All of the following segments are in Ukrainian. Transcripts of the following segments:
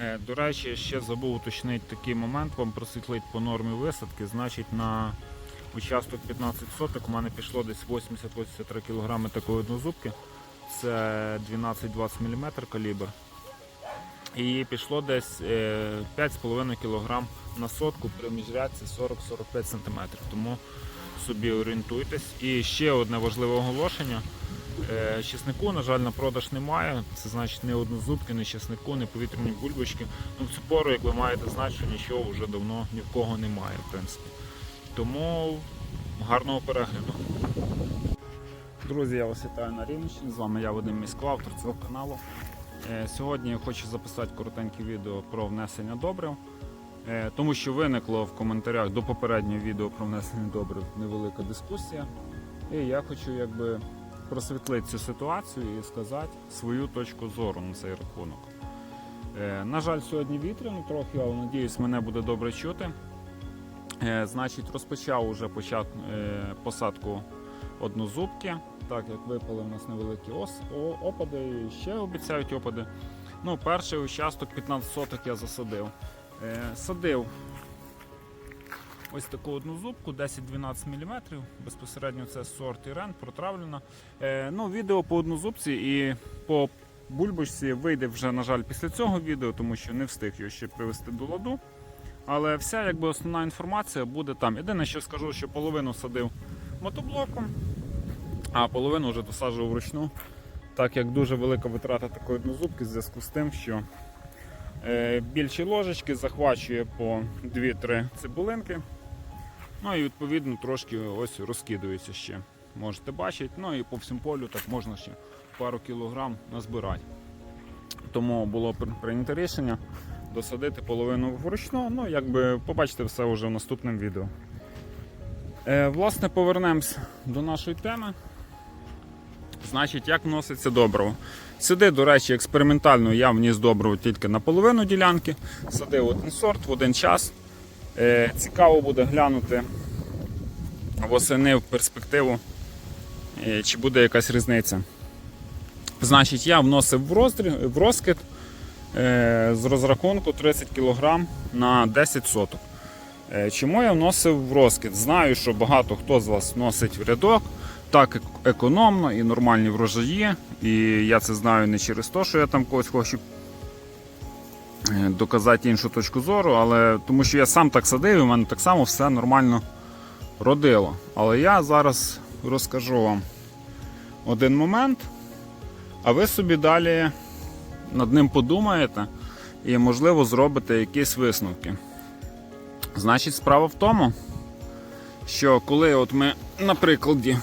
Е, До речі, ще забув уточнити такий момент, вам просвітлить по нормі висадки. Значить, на участок 15 соток у мене пішло десь 80-83 кг такої однозубки. Це 12-20 мм калібр. І пішло десь е, 5,5 кг на сотку при міжрядці 40-45 см. Тому собі орієнтуйтесь. І ще одне важливе оголошення. Е, Чеснику, на жаль, на продаж немає. Це значить не однозубки, не чеснику, не повітряні бульбочки. Ну, в цю пору, як ви маєте знати, що нічого вже давно ні в кого немає, в принципі. Тому гарного перегляду. Друзі, я вас вітаю на Рівненщині. З вами я Вадим Місько, автор цього каналу. Е, Сьогодні я хочу записати коротеньке відео про внесення добрив. Е, Тому що виникло в коментарях до попереднього відео про внесення добрив невелика дискусія. І я хочу якби просвітлити цю ситуацію і сказати свою точку зору на цей рахунок. Е, На жаль, сьогодні вітряно трохи, але надіюсь, мене буде добре чути. Е, Значить, розпочав уже е, посадку однозубки, так як випали в нас невеликі ос, опади і ще обіцяють опади. Ну, перший участок 15 соток я засадив. Садив ось таку одну зубку 10-12 мм. Безпосередньо це сорт Ірен, протравлена. Е, ну, відео по однозубці і по бульбочці вийде вже, на жаль, після цього відео, тому що не встиг його ще привести до ладу. Але вся якби основна інформація буде там. Єдине, що скажу, що половину садив мотоблоком, а половину вже досаджував вручну. Так як дуже велика витрата такої однозубки в зв'язку з тим, що е, більші ложечки захвачує по 2-3 цибулинки. Ну і відповідно трошки ось розкидується ще. Можете бачити. Ну і по всьому полю так можна ще пару кілограм назбирати. Тому було прийнято рішення досадити половину вручну. Ну, якби побачите все вже в наступному відео. Е, власне, повернемось до нашої теми. Значить, як вноситься добриво. Сюди, до речі, експериментально я вніс добриво тільки на половину ділянки. Садив один сорт в один час. Е, цікаво буде глянути восени в перспективу, е, чи буде якась різниця. Значить, я вносив в, роздрі, в розкид е, з розрахунку 30 кг на 10 соток. Чому я вносив в розкид? Знаю, що багато хто з вас вносить в рядок. Так економно і нормальні врожаї. І я це знаю не через те, що я там когось хочу доказати іншу точку зору, але тому що я сам так садив, і в мене так само все нормально родило. Але я зараз розкажу вам один момент, а ви собі далі над ним подумаєте і, можливо, зробите якісь висновки. Значить, справа в тому, що коли от ми на прикладі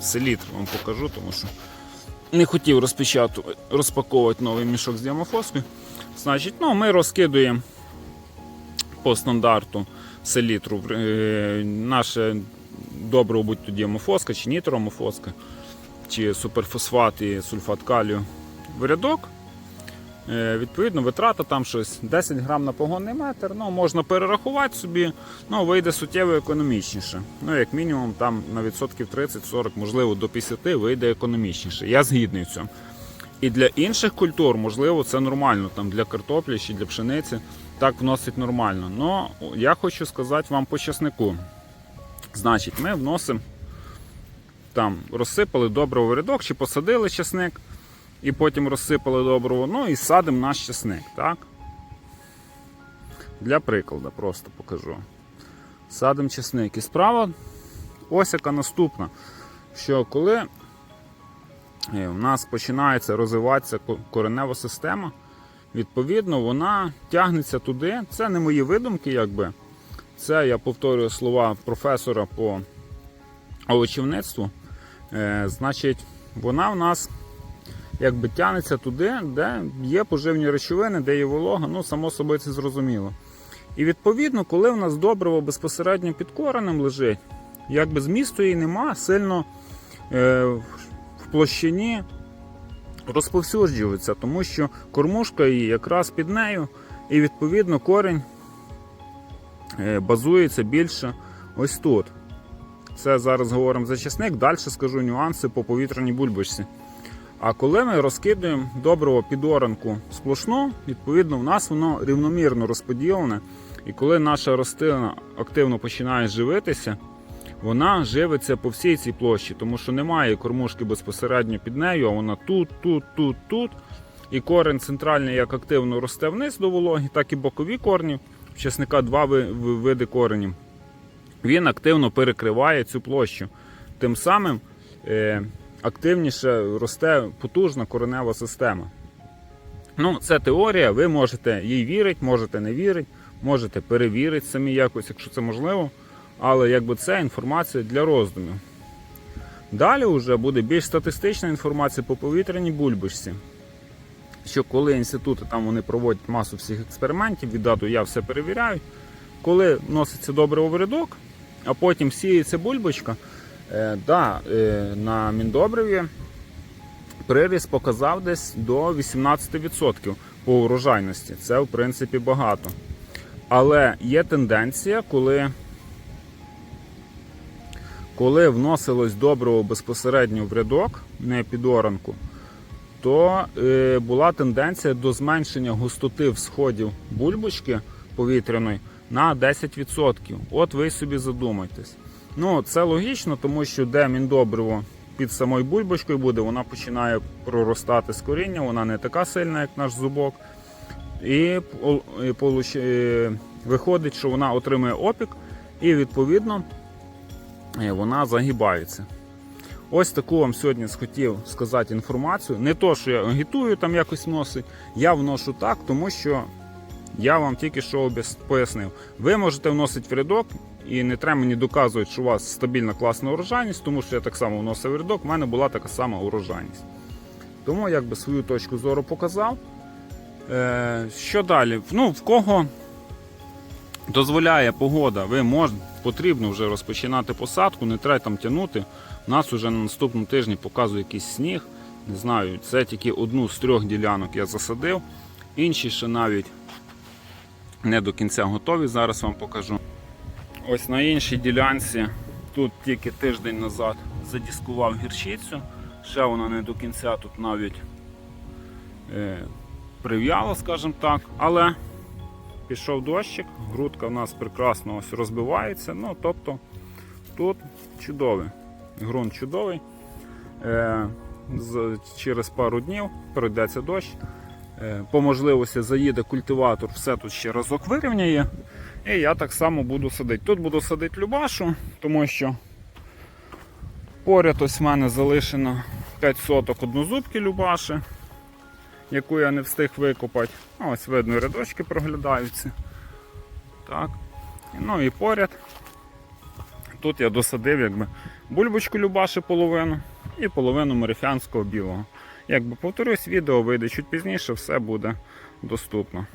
селітр вам покажу, тому що не хотів розпечатувати, розпаковувати новий мішок з діамофоскою. Значить, ну, ми розкидуємо по стандарту селітру е, наше добриво, будь то діамофоска, чи нітромофоска, чи суперфосфат і сульфат калію в рядок. Е, Відповідно, витрата там щось 10 грам на погонний метр. Ну, можна перерахувати собі, ну, вийде суттєво економічніше. Ну, як мінімум, там на відсотків 30-40, можливо, до 50 вийде економічніше. Я згідний в цьому. І для інших культур, можливо, це нормально. Там для картоплі чи для пшениці так вносить нормально. Но я хочу сказати вам по часнику. Значить, ми вносимо там, розсипали добриво в рядок чи посадили часник і потім розсипали добриво, ну і садимо наш чесник, так? Для прикладу просто покажу. Садимо чесник. І справа ось яка наступна. Що коли е, в нас починається розвиватися коренева система, відповідно, вона тягнеться туди. Це не мої видумки, якби. Це я повторюю слова професора по овочівництву. Е, значить, вона в нас якби тягнеться туди, де є поживні речовини, де є волога, ну само собою це зрозуміло. І відповідно, коли в нас добриво безпосередньо під коренем лежить, якби змісту її нема, сильно е, площині розповсюджується, тому що кормушка її якраз під нею, і відповідно корінь е, базується більше ось тут. Це зараз говоримо за часник, далі скажу нюанси по повітряній бульбочці. А коли ми розкидуємо добриво під оранку сплошну, відповідно, в нас воно рівномірно розподілене. І коли наша рослина активно починає живитися, вона живиться по всій цій площі, тому що немає кормушки безпосередньо під нею, а вона тут, тут, тут, тут. І корень центральний як активно росте вниз до вологи, так і бокові корні. У часника два ви- ви- види коренів. Він активно перекриває цю площу. Тим самим е, активніше росте потужна коренева система. Ну, це теорія, ви можете їй вірити, можете не вірити, можете перевірити самі якось, якщо це можливо. Але якби це інформація для роздумів. Далі вже буде більш статистична інформація по повітряній бульбашці. Що коли інститути там вони проводять масу всіх експериментів, від дату я все перевіряю. Коли вноситься добре у рядок, а потім сіється бульбочка, е, да, е, на міндобриві приріст показав десь до 18% по урожайності. Це, в принципі, багато. Але є тенденція, коли, коли вносилось добриво безпосередньо в рядок, не під оранку, то е, була тенденція до зменшення густоти всходів бульбочки повітряної на 10%. От ви собі задумайтесь. Ну, це логічно, тому що де міндобриво під самою бульбочкою буде, вона починає проростати з коріння, вона не така сильна, як наш зубок. І е, виходить, що вона отримує опік, і відповідно вона загибається. Ось таку вам сьогодні схотів сказати інформацію. Не то, що я агітую там якось носить, я вношу так, тому що я вам тільки що пояснив. Ви можете вносити в рядок, і не треба мені доказувати, що у вас стабільна класна урожайність, тому що я так само вносив в рядок, в мене була така сама урожайність. Тому якби свою точку зору показав. Е, що далі? Ну, в кого дозволяє погода, ви мож, потрібно вже розпочинати посадку, не треба там тягнути. У нас вже на наступному тижні показує якийсь сніг. Не знаю, це тільки одну з трьох ділянок я засадив. Інші ще навіть не до кінця готові. Зараз вам покажу. Ось на іншій ділянці, тут тільки тиждень назад задіскував гірчицю. Ще вона не до кінця тут навіть е, прив'яла, скажімо так. Але пішов дощик, грудка в нас прекрасно ось розбивається. Ну, тобто тут чудовий. Ґрунт чудовий. Е, через пару днів пройдеться дощ. Е, по можливості заїде культиватор, все тут ще разок вирівняє. І я так само буду садити. Тут буду садити любашу, тому що поряд ось в мене залишено 5 соток однозубки любаші, яку я не встиг викопати. Ну, Ось видно, рядочки проглядаються. Так. Ну і поряд. Тут я досадив якби бульбочку любаші половину і половину мерифянського білого. Якби повторюсь, відео вийде чуть пізніше, все буде доступно.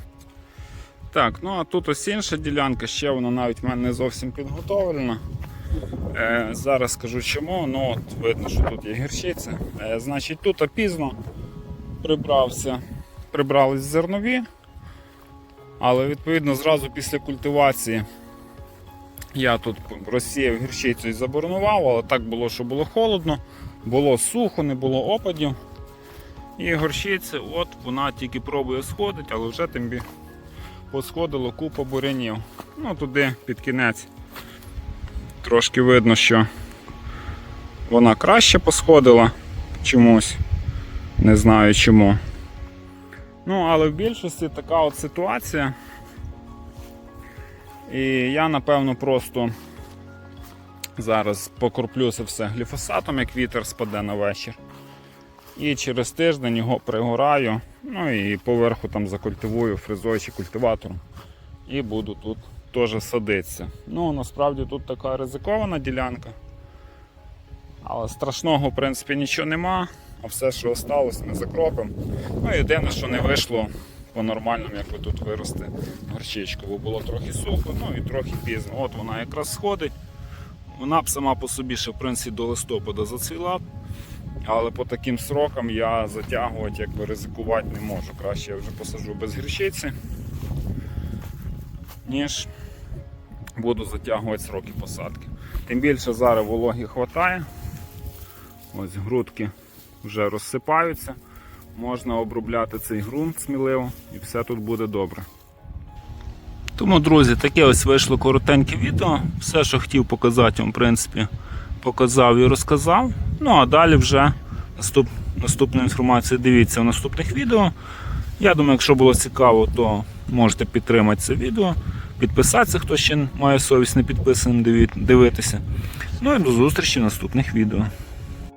Так, ну а тут ось інша ділянка, ще вона навіть в мене не зовсім підготовлена. Е, зараз скажу чому. Ну от видно, що тут є гірчиця. Е, значить, тут пізно прибрався, прибрались зернові, але відповідно зразу після культивації я тут розсіяв гірчицю і заборонував, але так було, що було холодно, було сухо, не було опадів. І горщиця, от вона тільки пробує сходити, але вже тим посходило купа бурянів. Ну туди під кінець трошки видно, що вона краще посходила чомусь. Не знаю чому. Ну, але в більшості така от ситуація. І я напевно просто зараз покроплю це все гліфосатом, як вітер спаде на вечір. І через тиждень його пригораю, ну і поверху там закультивую фрезою чи культиватором. І буду тут теж садитися. Ну, насправді тут така ризикована ділянка. Але страшного, в принципі, нічого нема, а все, що осталось, ми закропимо. Ну, єдине, що не вийшло по-нормальному, як тут вирости горчичку, бо було трохи сухо, ну і трохи пізно. От вона якраз сходить. Вона б сама по собі ще в принципі до листопада зацвіла. Але по таким срокам я затягувати, якби ризикувати не можу. Краще я вже посаджу без гірчиці, ніж буду затягувати сроки посадки. Тим більше зараз вологі вистачає. Ось грудки вже розсипаються. Можна обробляти цей ґрунт сміливо і все тут буде добре. Тому, друзі, таке ось вийшло коротеньке відео. Все, що хотів показати вам, в принципі, показав і розказав. Ну а далі вже наступ, наступну інформацію дивіться в наступних відео. Я думаю, якщо було цікаво, то можете підтримати це відео, підписатися, хто ще має совість не підписаним дивитися. Ну і до зустрічі в наступних відео.